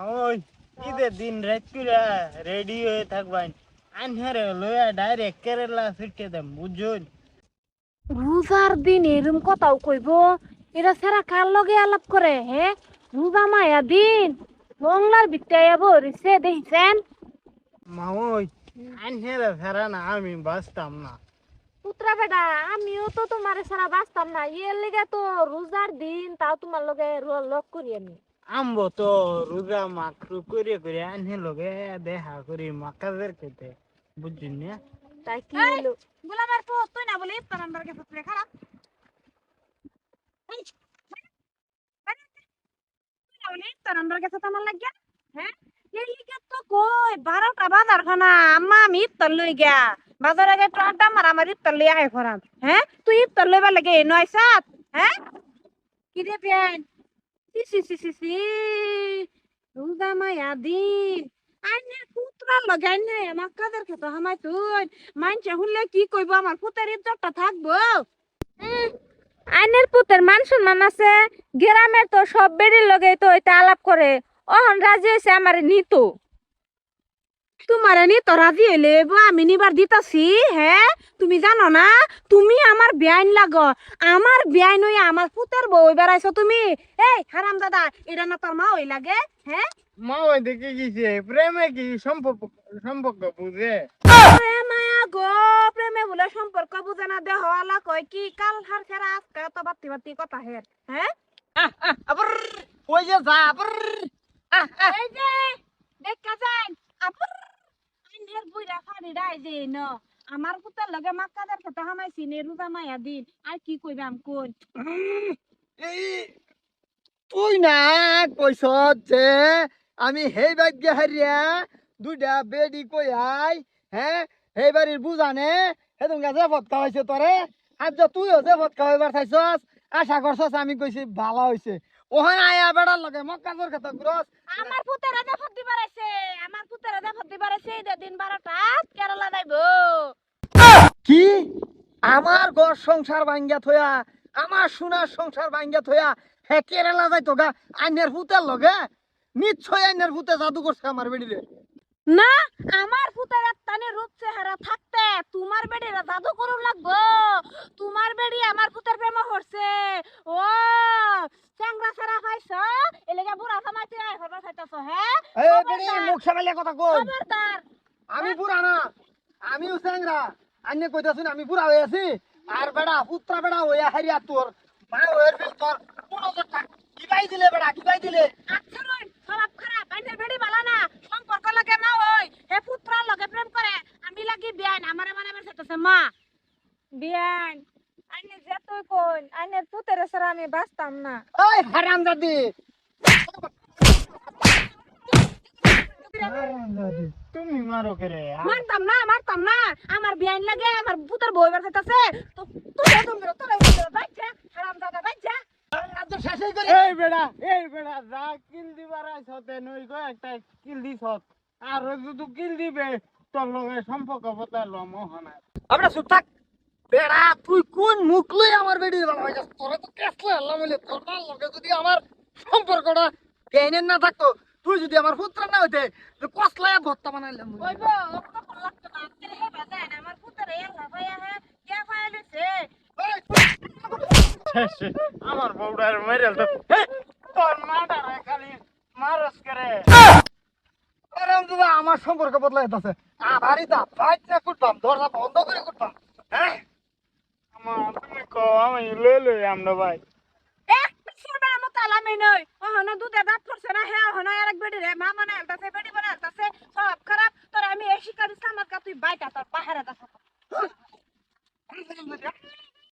ওই ঈদের দিন রাত করে রেডি হয়ে থাকবেন। আনহারে লইয়া ডাইরেক্ট কেরালা ছুটে দেন বুঝুন রোজার দিন এরম কথাও কইব এরা সারা কার লগে আলাপ করে হে? রোজা মায়া দিন বাংলার আইব রিসে দেখিছেন? মামই আনহারে ফেরা না আমি বাঁচতাম না। পুত্রা বেটা আমিও তো তোমার সারা বাঁচতাম না ইয়ের লেগে তো রোজার দিন তাও তোমার লগে লগ করি আমি। আমবো তো রোজা মাকরু করে করে আনহে লগে দেখা করি মাকাজের খেতে বুঝুন না? তাই কি হলো? গোলামের তো তুই না বলে ইফতার খারাপ। বলে ইফতার গেছে তো আমার লাগিয়া হ্যাঁ? এই তো কই বারোটা বাজার খানা আম্মা আমি ইফতার লই গিয়া। বাজার আগে ট্রাকটা মার আমার ইফতার লই আহে ফরাম হ্যাঁ? তুই ইফতার লইবার লাগে নয় সাত হ্যাঁ? কি রে রোজা মায়া দিন আইনের পুত্রা লগে নাই আমার কাদের খেতে হামাই তুই মানছে শুনলে কি কইব আমার পুতের ইজ্জতটা থাকব আইনের পুতের মান সম্মান আছে গ্রামের তো সব বেড়ির লগে তো এটা আলাপ করে অহন রাজি হয়েছে আমার নিত তোমার নি তো রাজি হইলে আমি নিবার দিতাছি হ্যাঁ তুমি জানো না? তুমি আমার বিয়াইন লাগ। আমার বিয়াইন হইয়া আমার পুতের বউ বেড়াইছো তুমি। এই হারাম দাদা এটা না তোর মা হই লাগে হ্যাঁ মা ওই দেখে গেছে প্রেমে কি সম্পর্ক সম্পর্ক বুঝে? মায়া মায়া গো প্রেমে বলে সম্পর্ক বুঝে না দেহ আলা কয় কি কাল হার খেরা আজকা তো বাতি বাতি কথা হের হ্যাঁ আবার ওই যে যা আবার এই যে দেখা আইনের ফাড়ি রাই যে ন। আমার পুতের লগে মাক্কাদের খেতে হামাইছি নে রোজা মায়া দিন আর কি কইবাম কোন? তুই না কইস যে আমি হেই ভাগ্য হারিয়া দুইটা বেডি কই আই হ্যাঁ হেই বাড়ির বুঝানে হেদুন গাছে ফটকা হয়েছে তোরে আজ যে তুইও যে ফটকা হইবার চাইছস। আশা করছস আমি কইছি ভালো হইছে। ওখানে আয়া বেড়ার লগে মক্কাজোর কথা গ্রস আমার পুতের রাজা ফদ্দি বাড়াইছে আমার পুতের রাজা ফদ্দি বাড়াইছে এই দিন বারোটা কেরালা যাইব কি? আমার ঘর সংসার ভাঙ্গা থয়া আমার সোনার সংসার ভাঙ্গা থয়া হে কেরালা যাইতো গা আইনের ভূতের লগে? নিশ্চয় আইনের ভূতে জাদু করছে আমার বেড়িরে না আমার পুতের তানে রূপ চেহারা থাকতে তোমার বেডিরা জাদু করুন লাগবো। তোমার বেডি আমার পুতের প্রেম হরছে। ও চ্যাংরা সারা খাইছ এলেগা বুড়া সামাইতে আই হরবা খাইতাছ হ্যাঁ এই বেড়ি মুখ সামাইলে কথা কই খবরদার। আমি বুড়া না আমিও স্যাংরা আন্নে কইতাছুন আমি বুড়া হয়ে আছি। আর বেড়া পুত্রা বেড়া হইয়া হারিয়া তোর মা হয়ে ফেল তোর কোন কথা কিবাই দিলে বেড়া কিবাই দিলে। আচ্ছা রই স্বভাব খারাপ আইনের বেডি বালা না। সম্পর্ক লাগে মা ওই হে পুত্রার লগে প্রেম করে। আমি লাগি বিয়ান আমারে মানে বেসাইতেছে মা। বিয়ান যেতই কোন আইনের পুতের সারা আমি বাঁচতাম না। ওই হারাম দাদি তুমি মারো করে মারতাম না মারতাম না। আমার বিয়ান লাগে আমার পুত্র বই বেসাইতেছে তো তুই তোরা বাইছে হারাম দাদা করে। এই বেড়া এই বেড়া যা কিল দিবার আইসতে নই গো একটা কিল দিছ। আর যদি কিল দিবে তোর লগে সম্পর্ক বদলাল মোহনা আমরা চুপ থাক। বেড়া তুই কোন মুখ লই আমার বেড়ি যাস তোরা তো কেসলে আল্লাহ বলে তোর লগে যদি আমার সম্পর্কটা কেনের না থাকতো তুই যদি আমার পুত্র না হইতে তো কসলায় ভত্তা বানাইলাম কইব অত লাগতো না আজকে হে বাজায় আমার পুত্র এর ভাইয়া হে কে ফাইলেছে আমার বউডার মেরেল তো। তোর মাটার খালি মারস করে আমার সম্পর্ক বদলাই যাচ্ছে আবারই দা ফাইট না করতাম দরজা বন্ধ করে করতাম হ্যাঁ? মা, তুমি কও, আমি লই লই আমরা ভাই। এক পিছর বেলা মত আলামে নই। ওহনা দুধে দাঁত পড়ছে না হ্যাঁ ওহনা আর এক বেডি রে মা মনে আলতাছে, বেডি মনে আলতাছে। সব খারাপ তোর আমি এই শিকার ইসলাম আর তুই বাইটা তোর পাহারা দাঁত